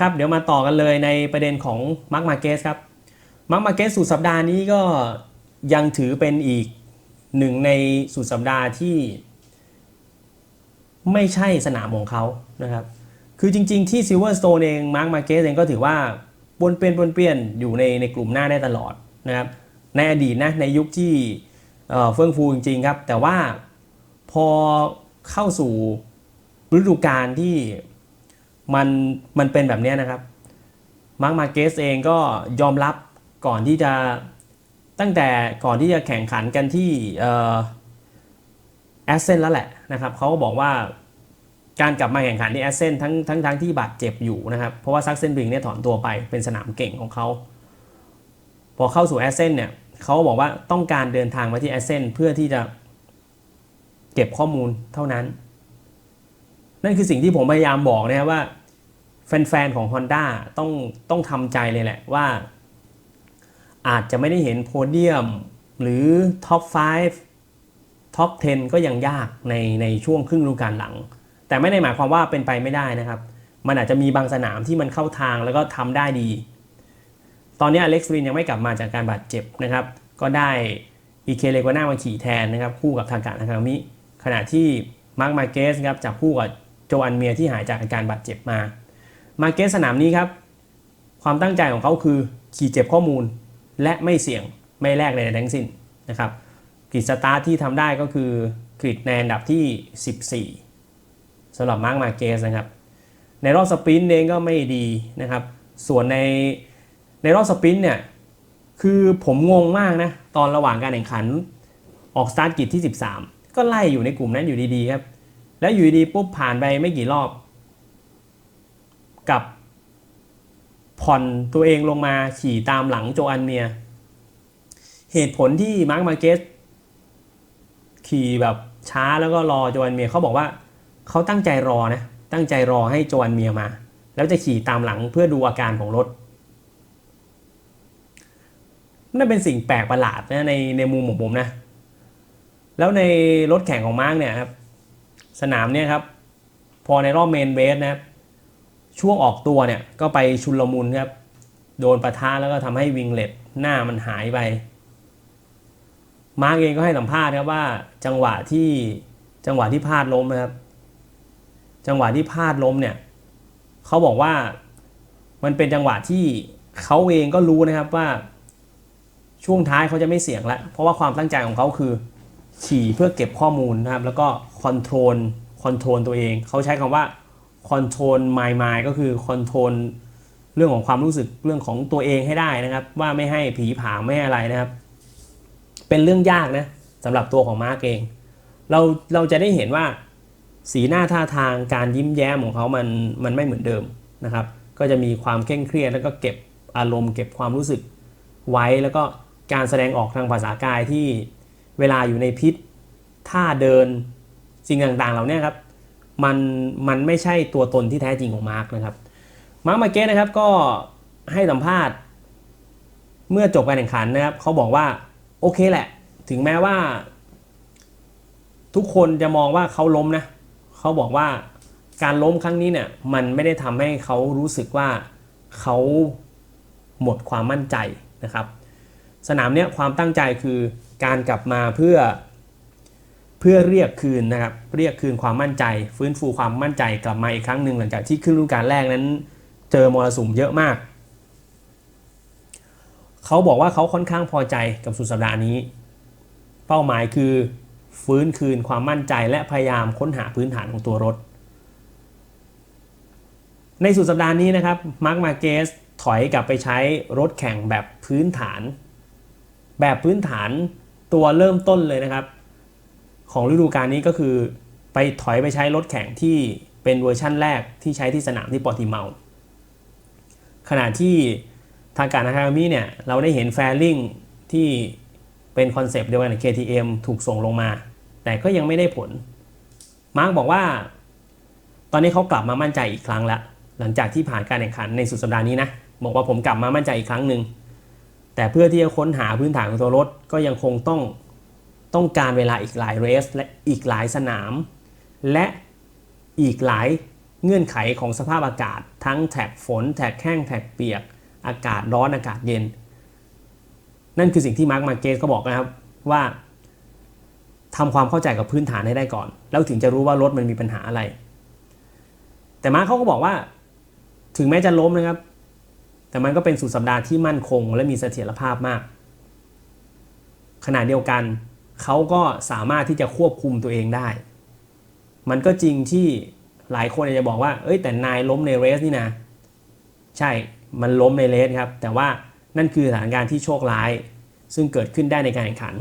ครับเดี๋ยวมาต่อกันเลยในประเด็นของมาร์ m มาเกสครับมาร์ m มาเกสสุดสัปดาห์นี้ก็ยังถือเป็นอีกหนึ่งในสุดสัปดาห์ที่ ไม่ใช่สนามของเขานะครับ คือจริง ๆ ที่ซิลเวอร์สโตนเองมาร์ m มาเกสเองก็ถือว่าปนเปลี่ยนปนเปลี่ยนอยู่ในในกลุ่มหน้าได้ตลอดนะครับ ในอดีตนะในยุคที่เฟื่องฟูจริง ๆ ครับ แต่ว่าพอเข้าสู่ฤดูกาลที่ มันมันเป็นแบบนี้นะครับมาร์ m มาเกสเองก็ยอมรับก่อนที่จะตั้งแต่ก่อนที่จะแข่งขันกันที่แอสเซนแล้วแหละนะครับเขาก็บอกว่าการกลับมาแข่งขันที่แอสเซนทั้งทั้งทั้งที่บาดเจ็บอยู่นะครับ เพราะว่าซักเซนบิงเนี่ยถอนตัวไปเป็นสนามเก่งของเขา พอเข้าสู่แอสเซนเนี่ยเขาบอกว่าต้องการเดินทางมาที่แอสเซนเพื่อที่จะเก็บข้อมูลเท่านั้น นั่นคือสิ่งที่ผมพยายามบอกนะครับว่า แฟนๆของ Honda ต้องต้องทำใจเลยแหละว่า อาจจะไม่ได้เห็นโพเดียม หรือท็อป 5 ท็อป 10 ก็ยังยากในในช่วงครึ่งฤดูกาลหลัง แต่ไม่ได้หมายความว่าเป็นไปไม่ได้นะครับ มันอาจจะมีบางสนามที่มันเข้าทางแล้วก็ทำได้ดี ตอนนี้อเล็กซ์วินยังไม่กลับมาจากการบาดเจ็บนะครับ ก็ได้อีเคเลโกน่ามาขี่แทนนะครับ คู่กับทางการอาคามิขณะที่มาร์คมาเกสครับจับคู่กับโจอันเมียที่หายจากอาการบาดเจ็บมา มาเกสสนามนี้ครับ ความตั้งใจของเขาคือขี่เจ็บข้อมูลและไม่เสี่ยงไม่แลกในทั้งสิ้นนะครับกริดสตาร์ทที่ทำได้ก็คือกริดในอันดับที่ 14สำหรับมาร์คมาเกสนะครับ ในรอบสปรินต์เองก็ไม่ดีนะครับ ส่วนในในรอบสปรินต์เนี่ยคือผมงงมากนะ ตอนระหว่างการแข่งขันออกสตาร์ทกิจที่ 13 ก็ไล่อยู่ในกลุ่มนั้นอยู่ดีๆครับ แล้วอยู่ดีๆปุ๊บผ่านไปไม่กี่รอบ กับผ่อนตัวเองลงมาขี่ตามหลังโจอันเมีย เหตุผลที่มาร์คมาเกสขี่แบบช้าแล้วก็รอโจอันเมียเขาบอกว่าเขาตั้งใจรอนะตั้งใจรอให้โจอันเมียมา แล้วจะขี่ตามหลังเพื่อดูอาการของรถนั่นเป็นสิ่งแปลกประหลาดนะในในมุมของผมนะ แล้วในรถแข่งของมาร์กเนี่ยครับสนามเนี่ยครับ พอในรอบเมนเบสนะครับ ช่วงออกตัวเนี่ยก็ไปชุนลมุนครับ โดนประทะแล้วก็ทำให้วิงเล็ตหน้ามันหายไป มาร์กเองก็ให้สัมภาษณ์ครับว่าจังหวะที่จังหวะที่พลาดล้มนะครับ จังหวะที่พลาดล้มเนี่ยเขาบอกว่ามันเป็นจังหวะที่เขาเองก็รู้นะครับว่า ช่วงท้ายเขาจะไม่เสี่ยงแล้วเพราะว่าความตั้งใจของเขาคือ ขี่เพื่อเก็บข้อมูลนะครับ แล้วก็คอนโทรลคอนโทรลตัวเอง เขาใช้คำว่า คอนโทรล my mind ก็คือคอนโทรลเรื่องของความรู้สึกเรื่องของตัวเองให้ได้นะครับ ว่าไม่ให้ผีผาไม่ให้อะไรนะครับ เป็นเรื่องยากนะสำหรับตัวของมาร์กเอง เราเราจะได้เห็นว่าสีหน้าท่าทางการยิ้มแย้มของเขามันมันไม่เหมือนเดิมนะครับ ก็จะมีความเคร่งเครียดแล้วก็เก็บอารมณ์เก็บความรู้สึกไว้แล้วก็การแสดงออกทางภาษากายที่เวลาอยู่ในพิษท่าเดินสิ่งต่างๆเหล่านี้ครับ มันมันไม่ใช่ตัวตนที่แท้จริงของมาร์กนะครับมาร์กมาเก็ตนะครับก็ให้สัมภาษณ์ เมื่อจบการแข่งขันนะครับเขาบอกว่าโอเคแหละ ถึงแม้ว่า ทุกคนจะมองว่าเขาล้มนะเขาบอกว่าการล้มครั้งนี้เนี่ยมันไม่ได้ทำให้เขารู้สึกว่าเขาหมดความมั่นใจนะครับ สนามเนี้ยความตั้งใจคือการกลับมาเพื่อ เพื่อเรียกคืนนะครับเรียกคืนความมั่นใจ ฟื้นฟูความมั่นใจกลับมาอีกครั้งหนึ่งหลังจากที่ครึ่งฤดูกาลแรกนั้น เจอมรสุมเยอะมาก เขาบอกว่าเขาค่อนข้างพอใจกับสุดสัปดาห์นี้ เป้าหมายคือฟื้นคืนความมั่นใจและพยายามค้นหาพื้นฐานของตัวรถ ในสุดสัปดาห์นี้นะครับมาร์คมาเกสถอยกลับไปใช้รถแข่งแบบพื้นฐาน แบบพื้นฐานตัวเริ่มต้นเลยนะครับ ของฤดูกาลนี้ก็คือไปถอยไปใช้รถแข่งที่เป็นเวอร์ชั่นแรกที่ใช้ที่สนามที่ปอร์ติเมาขณะที่ทางการอาคามีเนี่ยเราได้เห็นแฟลิงที่เป็นคอนเซปต์เดียวกันกับ KTM ถูกส่งลงมา แต่ก็ยังไม่ได้ผล มาร์กบอกว่า ตอนนี้เขากลับมามั่นใจอีกครั้งล้วหลังจากที่ผ่านการแข่งขันในสุดสัปดาห์นี้นะ บอกว่าผมกลับมามั่นใจอีกครั้งหนึ่ง แต่เพื่อที่จะค้นหาพื้นฐานของตัวรถก็ยังคงต้อง ต้องการเวลาอีกหลายเรสและอีกหลายสนาม และอีกหลายเงื่อนไขของสภาพอากาศ ทั้งแท็กฝนแท็กแห้งแท็กเปียก อากาศร้อนอากาศเย็น นั่นคือสิ่งที่มาร์กมาเกสก็บอกนะครับว่าทำความเข้าใจกับพื้นฐานให้ได้ก่อน แล้วถึงจะรู้ว่ารถมันมีปัญหาอะไร แต่มาร์กเขาก็บอกว่า ถึงแม้จะล้มนะครับ แต่มันก็เป็นสุดสัปดาห์ที่มั่นคง และมีเสถียรภาพมากขณะเดียวกัน เขาก็สามารถที่จะควบคุมตัวเองได้ มันก็จริงที่หลายคนอาจจะบอกว่า เอ้ยแต่นายล้มในเรสนี่นะ ใช่ มันล้มในเรสครับ แต่ว่านั่นคือสถานการณ์ที่โชคร้าย ซึ่งเกิดขึ้นได้ในการแข่งขัน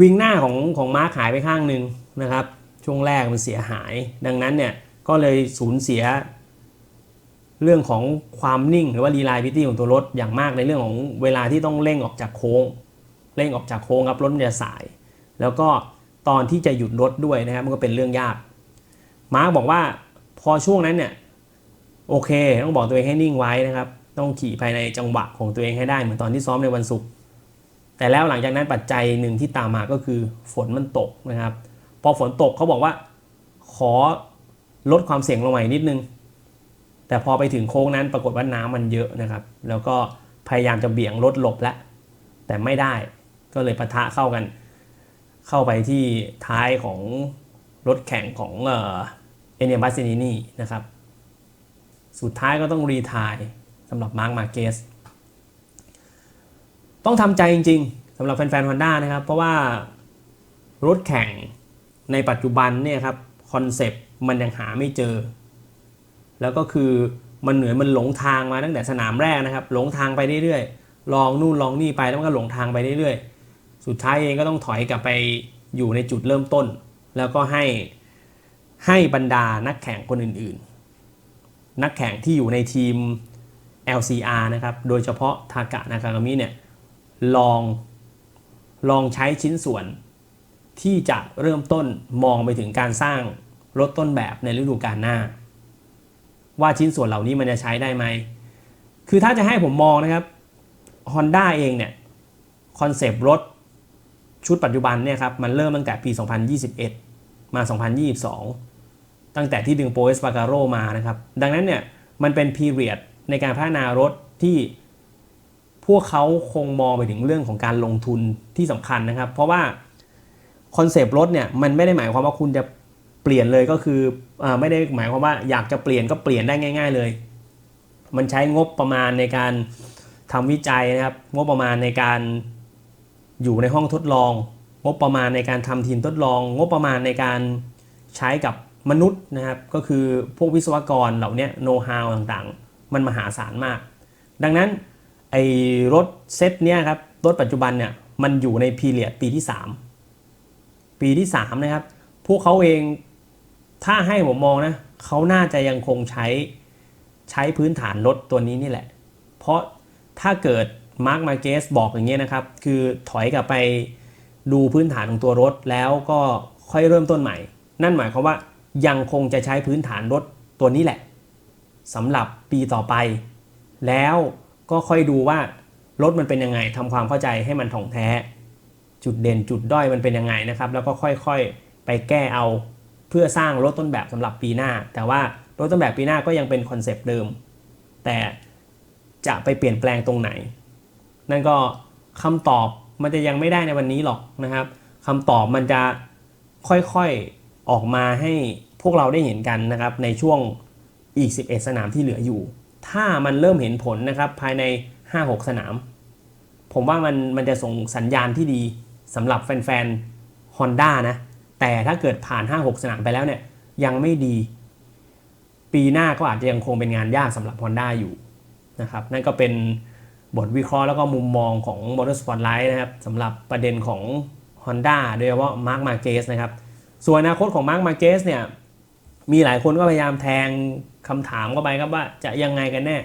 วิงหน้าของของมาร์คหายไปข้างหนึ่งนะครับ ช่วงแรกมันเสียหาย ดังนั้นเนี่ยก็เลยสูญเสีย เรื่องของความนิ่งหรือว่า reliability ของตัวรถอย่างมากในเรื่องของเวลาที่ต้องเร่งออกจากโค้ง เร่งออกจากโค้งครับรถมันจะสาย แล้วก็ตอนที่จะหยุดรถด้วยนะครับมันก็เป็นเรื่องยาก มาร์กบอกว่าพอช่วงนั้นเนี่ยโอเค ต้องบอกตัวเองให้นิ่งไว้นะครับ ต้องขี่ภายในจังหวะของตัวเองให้ได้เหมือนตอนที่ซ้อมในวันศุกร์แต่แล้วหลังจากนั้นปัจจัยหนึ่งที่ตามมาก็คือฝนมันตกนะครับ พอฝนตกเขาบอกว่าขอลดความเสี่ยงลงมาอีกนิดนึง แต่พอไปถึงโค้งนั้นปรากฏว่าน้ำมันเยอะนะครับ แล้วก็พยายามจะเบี่ยงรถหลบแล้วแต่ไม่ได้ ก็เลยปะทะเข้ากัน เข้าไปที่ท้ายของรถแข่งของเอเนียบัสซินินี่นะครับ สุดท้ายก็ต้องรีทายสำหรับมาร์คมาเกสต้องทำใจจริงๆสำหรับแฟนๆฮอนด้านะครับ เพราะว่ารถแข่งในปัจจุบันเนี่ยครับคอนเซปต์มันยังหาไม่เจอ แล้วก็คือมันเหนือนมันหลงทางมาตั้งแต่สนามแรกนะครับ หลงทางไปเรื่อยๆลองนู่นลองนี่ไปแล้วมันก็หลงทางไปเรื่อยๆ สุดท้ายเองก็ต้องถอยกลับไปอยู่ในจุดเริ่มต้น แล้วก็ให้ให้บรรดานักแข่งคนอื่นๆ นักแข่งที่อยู่ในทีม LCR นะครับ โดยเฉพาะทากะนากากามิเนี่ยลองลองใช้ชิ้นส่วนที่จะเริ่มต้นมองไปถึงการสร้างรถต้นแบบในฤดูกาลหน้า ว่าชิ้นส่วนเหล่านี้มันจะใช้ได้ไหม คือถ้าจะให้ผมมองนะครับ Honda เองเนี่ยคอนเซปต์รถ ชุดปัจจุบันเนี่ยครับมันเริ่มตั้งแต่ปี 2021 มา 2022 ตั้งแต่ที่ดึงโปเอสปาการโรมานะครับ ดังนั้นเนี่ยมันเป็นพีเรียดในการพัฒนารถที่พวกเขาคงมองไปถึงเรื่องของการลงทุนที่สำคัญนะครับ เพราะว่าคอนเซปต์รถเนี่ยมันไม่ได้หมายความว่าคุณจะเปลี่ยนเลยก็คืออไม่ได้หมายความว่าอยากจะเปลี่ยนก็เปลี่ยนได้ง่าย ๆเลย มันใช้งบประมาณในการทำวิจัยนะครับ งบประมาณในการ อยู่ในห้องทดลอง งบประมาณในการทำทีมทดลอง งบประมาณในการใช้กับมนุษย์นะครับ ก็คือพวกวิศวกรเหล่านี้โน้ตฮาวต่างๆ มันมหาศาลมาก ดังนั้นไอ้รถเซตเนี้ยครับ รถปัจจุบันเนี่ยมันอยู่ในพีเรียดปีที่ 3 ปีที่ 3 นะครับ พวกเขาเองถ้าให้ผมมองนะเขาน่าจะยังคงใช้ใช้พื้นฐานรถตัวนี้นี่แหละ เพราะถ้าเกิด มาร์คมาเกสบอกอย่างเงี้ยนะครับ คือถอยกลับไปดูพื้นฐานของตัวรถแล้วก็ค่อยเริ่มต้นใหม่ นั่นหมายความว่ายังคงจะใช้พื้นฐานรถตัวนี้แหละสำหรับปีต่อไป แล้วก็ค่อยดูว่ารถมันเป็นยังไงทำความเข้าใจให้มันถ่องแท้ จุดเด่นจุดด้อยมันเป็นยังไงนะครับ แล้วก็ค่อยๆไปแก้เอาเพื่อสร้างรถต้นแบบสำหรับปีหน้า แต่ว่ารถต้นแบบปีหน้าก็ยังเป็นคอนเซปต์เดิม แต่จะไปเปลี่ยนแปลงตรงไหน นั่นก็คำตอบมันจะยังไม่ได้ในวันนี้หรอกนะครับคำตอบมันจะค่อยๆออกมาให้พวกเราได้เห็นกันนะครับ ในช่วงอีก 11 สนามที่เหลืออยู่ ถ้ามันเริ่มเห็นผลนะครับภายใน 5-6 สนาม ผมว่ามันมันจะส่งสัญญาณที่ดีสำหรับแฟนๆ Honda นะ แต่ถ้าเกิดผ่าน 5-6 สนามไปแล้วเนี่ยยังไม่ดี ปีหน้าก็อาจจะยังคงเป็นงานยากสำหรับ Honda อยู่นะครับ นั่นก็เป็น บทวิเคราะห์แล้วก็มุมมองของ Motor Spotlight นะครับสำหรับประเด็นของ Honda โดยเฉพาะ Mark Marquez นะครับ ส่วนอนาคตของ Mark Marquez เนี่ย มีหลายคนก็พยายามแทงคำถามเข้าไปครับว่าจะยังไงกันแน่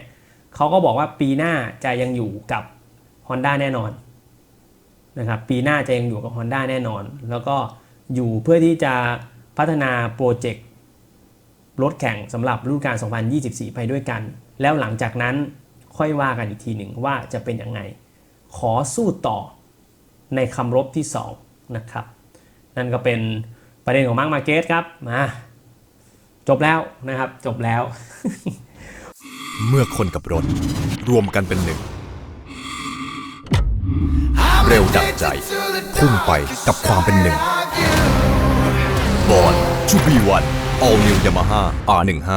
เขาก็บอกว่าปีหน้าจะยังอยู่กับ Honda แน่นอนนะครับ ปีหน้าจะยังอยู่กับ Honda แน่นอน แล้วก็อยู่เพื่อที่จะพัฒนาโปรเจกต์รถแข่งสำหรับฤดูกาล 2024 ไปด้วยกัน แล้วหลังจากนั้น ค่อยว่ากันอีกทีหนึ่งว่าจะเป็นยังไง ขอสู้ต่อในคำรบที่ 2 นะครับ นั่นก็เป็นประเด็นของมาร์กมาเกตครับมาจบแล้วนะครับ จบแล้ว เมื่อคนกับรถ รวมกันเป็นหนึ่ง เร็วดัดใจ พุ่งไปกับความเป็นหนึ่งบอลชูบีวัน All New Yamaha R15